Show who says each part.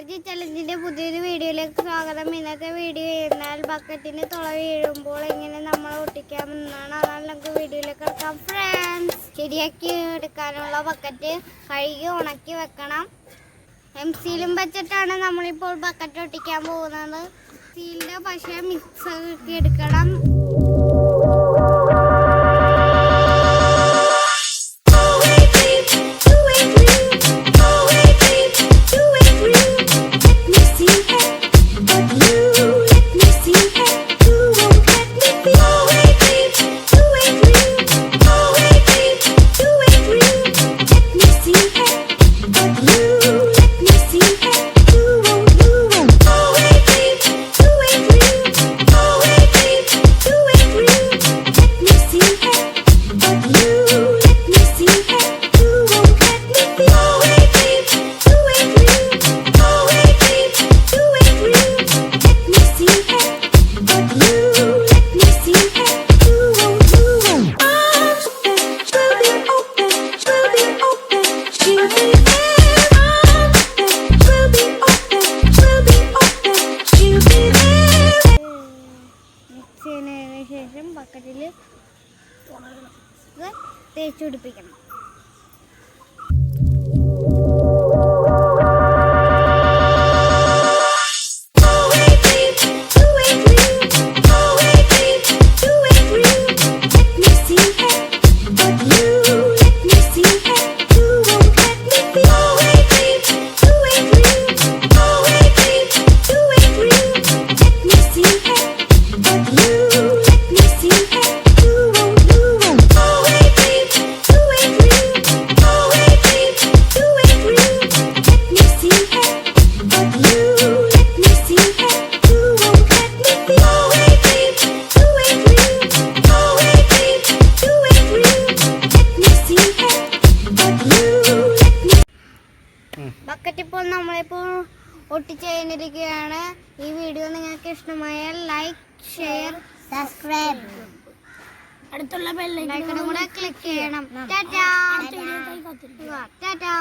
Speaker 1: RJ ചലഞ്ചിന്റെ പുതിയൊരു വീഡിയോയിലേക്ക് സ്വാഗതം. ഇന്നത്തെ വീഡിയോ എന്നാൽ ബക്കറ്റിന് തുള വീഴുമ്പോൾ എങ്ങനെ നമ്മൾ ഒട്ടിക്കാമെന്നാണ്. അതാണ് നമുക്ക് വീഡിയോയിലേക്ക് എടുക്കാം. ഫ്രണ്ട്സ് ശരിയാക്കി എടുക്കാനുള്ള ബക്കറ്റ് കഴുകി ഉണക്കി വെക്കണം. എം സീലും വെച്ചിട്ടാണ് നമ്മളിപ്പോൾ ബക്കറ്റ് ഒട്ടിക്കാൻ പോകുന്നത്. സീലിന്റെ പക്ഷേ മിക്സ് ആക്കി എടുക്കണം. ബക്കറ്റിൽ തേച്ച് പിടിപ്പിക്കണം. ഇപ്പോൾ നമ്മളിപ്പോൾ ഒട്ടിച്ചുകഴിഞ്ഞിരിക്കുകയാണ് ഈ വീഡിയോ നിങ്ങൾക്ക് ഇഷ്ടമായാൽ ലൈക്ക് ഷെയർ സബ്സ്ക്രൈബ്
Speaker 2: അടുത്തുള്ള ബെല്ലൈക്കണം
Speaker 1: ലൈക്കണും കൂടെ ക്ലിക്ക് ചെയ്യണം. ടാറ്റാ ടാറ്റാ